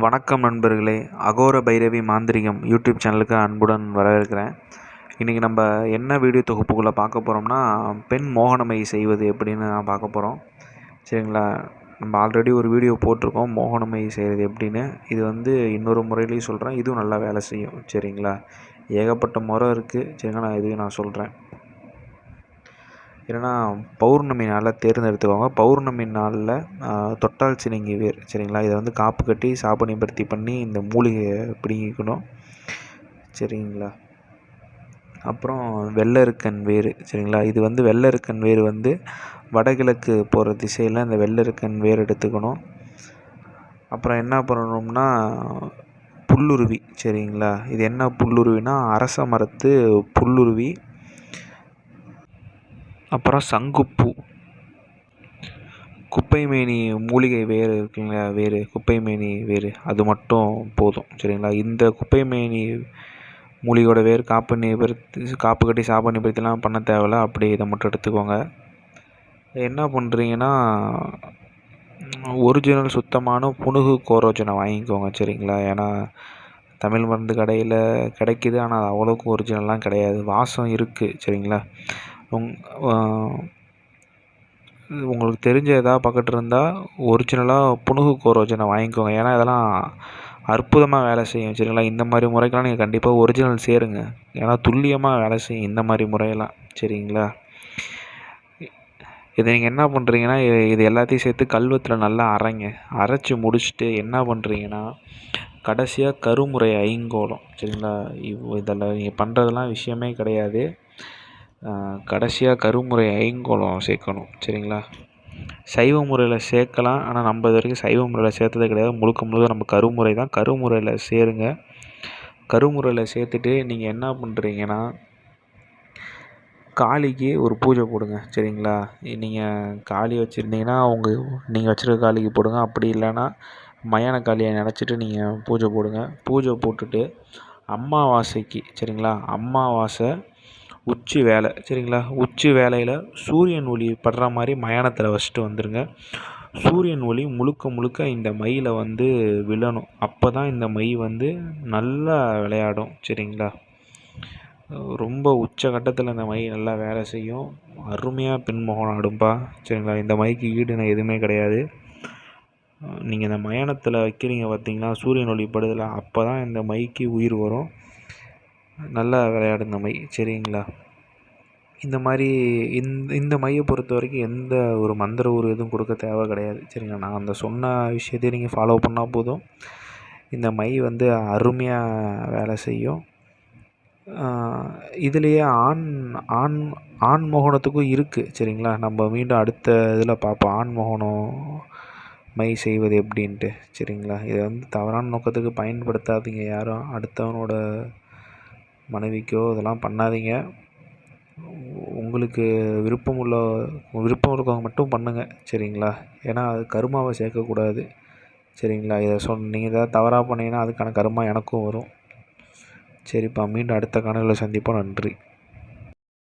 வணக்கம் நண்பர்களே. அகோர பைரவி மாந்திரிகம் யூடியூப் சேனலுக்கு அன்புடன் வரவேற்கிறேன். இன்றைக்கி நம்ம என்ன வீடியோ தொகுப்புக்குள்ளே பார்க்க போகிறோம்னா பெண் மோகனமை செய்வது எப்படின்னு நான் பார்க்க போகிறோம் சரிங்களா? நம்ம ஆல்ரெடி ஒரு வீடியோ போட்டிருக்கோம் மோகனமை செய்கிறது எப்படின்னு. இது வந்து இன்னொரு முறையிலையும் சொல்கிறேன் இதுவும் நல்லா வேலை செய்யும். சரிங்களா? ஏகப்பட்ட முறை இருக்குது சரிங்களா? நான் இதையும் நான் சொல்கிறேன் இல்லைன்னா பௌர்ணமி நாளில் தேர்ந்தெடுத்துக்கோங்க பௌர்ணமி நாளில் தொட்டால் சினிங்கி வேர் சரிங்களா? இதை வந்து காப்பு கட்டி சாபனிபர்த்தி பண்ணி இந்த மூலிகையை பிடுங்கிக்கணும். சரிங்களா? அப்புறம் வெள்ளருக்கன் வேர் சரிங்களா? இது வந்து வெள்ளருக்கன் வேர் வந்து வடகிழக்கு போகிற திசையில் இந்த வெள்ளருக்கன் வேர் எடுத்துக்கணும். அப்புறம் என்ன பண்ணணும்னா புல்லுருவி சரிங்களா? இது என்ன புல்லுருவினா அரச மரத்து புல்லுருவி அப்புறம் சங்குப்பூ. குப்பைமேனி மூலிகை வேர் இருக்குங்களா? வேர் குப்பைமேனி வேர் அது மட்டும் போதும் சரிங்களா? இந்த குப்பைமேனி மூலிகையோட வேர் காப்பு நிபர்த்தி காப்பு கட்டி சாப நிபர்த்திலாம் பண்ண தேவையில்ல. அப்படி இதை மட்டும் எடுத்துக்கோங்க. என்ன பண்ணுறீங்கன்னா ஒரிஜினல் சுத்தமான புணுகு கோரோஜனை வாங்கிக்கோங்க சரிங்களா? ஏன்னா தமிழ் மருந்து கடையில் கிடைக்கிது. ஆனால் அது அவ்வளோக்கு ஒரிஜினல்லாம் கிடையாது. வாசம் இருக்குது சரிங்களா? உங் உங்களுக்கு தெரிஞ்ச எதாவது பக்கத்து இருந்தால் ஒரிஜினலாக புனுகு கோரோஜனை வாங்கிக்கோங்க. ஏன்னா இதெல்லாம் அற்புதமாக வேலை செய்யும் சரிங்களா? இந்த மாதிரி முறைக்கெல்லாம் நீங்கள் கண்டிப்பாக ஒரிஜினல் சேருங்க. ஏன்னா துல்லியமாக வேலை செய்யும் இந்த மாதிரி முறையெல்லாம் சரிங்களா? இதை நீங்கள் என்ன பண்ணுறீங்கன்னா இது எல்லாத்தையும் சேர்த்து கல்வத்தில் நல்லா அரைங்க. அரைச்சி முடிச்சுட்டு என்ன பண்ணுறீங்கன்னா கடைசியாக கருமுறை ஐங்கோலம் சரிங்களா? இவ் இதில் நீங்கள் பண்ணுறதெல்லாம் விஷயமே கிடையாது. கடைசியாக கருமுறை ஐங்கோலம் சேர்க்கணும் சரிங்களா? சைவ முறையில் சேர்க்கலாம். ஆனால் நம்ம இது வரைக்கும் சைவ முறையில் சேர்த்ததே கிடையாது. முழுக்க முழுக்க நம்ம கருமுறை தான். கருமுறையில் சேருங்க. கருமுறையில் சேர்த்துட்டு நீங்கள் என்ன பண்ணுறீங்கன்னா காளிக்கு ஒரு பூஜை போடுங்க சரிங்களா? நீங்கள் காளி வச்சுருந்தீங்கன்னா உங்கள் நீங்கள் வச்சுருக்க காளிக்கு போடுங்க. அப்படி இல்லைன்னா மயான காளியை நினச்சிட்டு நீங்கள் பூஜை போடுங்க. பூஜை போட்டுட்டு அம்மாவாசைக்கு சரிங்களா? அமாவாசை உச்சி வேலை சரிங்களா? உச்சி வேலையில் சூரியன் ஒளி படுற மாதிரி மயானத்தில் வச்சுட்டு வந்துடுங்க சூரியன் ஒளி முழுக்க முழுக்க இந்த மையில் வந்து விழணும். அப்போ தான் இந்த மை வந்து நல்லா விளையாடும் சரிங்களா? ரொம்ப உச்சகட்டத்தில் இந்த மை நல்லா வேலை செய்யும். அருமையாக பின்முகம் ஆடும்பா சரிங்களா? இந்த மைக்கு ஈடுன எதுவுமே கிடையாது. நீங்கள் இந்த மயானத்தில் வைக்கிறீங்க பார்த்தீங்களா சூரியன் ஒளி படுதில் அப்போ தான் இந்த மைக்கு உயிர் வரும். நல்லா விளையாடும் இந்த மை சரிங்களா? இந்த மாதிரி இந்த இந்த மையை பொறுத்த வரைக்கும் எந்த ஒரு மந்திர ஊர் எதுவும் கொடுக்க தேவை கிடையாது சரிங்களா? நான் அந்த சொன்ன விஷயத்தையும் நீங்கள் ஃபாலோ பண்ணால் போதும். இந்த மை வந்து அருமையாக வேலை செய்யும். இதுலேயே ஆண் ஆண் ஆண் மோகனத்துக்கும் இருக்குது சரிங்களா? நம்ம மீண்டும் அடுத்த இதில் பார்ப்போம். ஆண் மோகனம் மை செய்வது எப்படின்ட்டு சரிங்களா? இதை வந்து தவறான நோக்கத்துக்கு பயன்படுத்தாதீங்க யாரும். அடுத்தவனோட மனைவிக்கோ இதெல்லாம் பண்ணாதீங்க. உங்களுக்கு விருப்பம் உள்ள விருப்பம் இருக்கவங்க மட்டும் பண்ணுங்கள் சரிங்களா? ஏன்னா அது கருமாவை சேர்க்கக்கூடாது சரிங்களா? இதை சொன் நீங்கள் ஏதாவது தவறாக பண்ணிங்கன்னா அதுக்கான கருமா எனக்கும் வரும். சரிப்பா மீண்டும் அடுத்த காணொலியில் சந்திப்போம். நன்றி.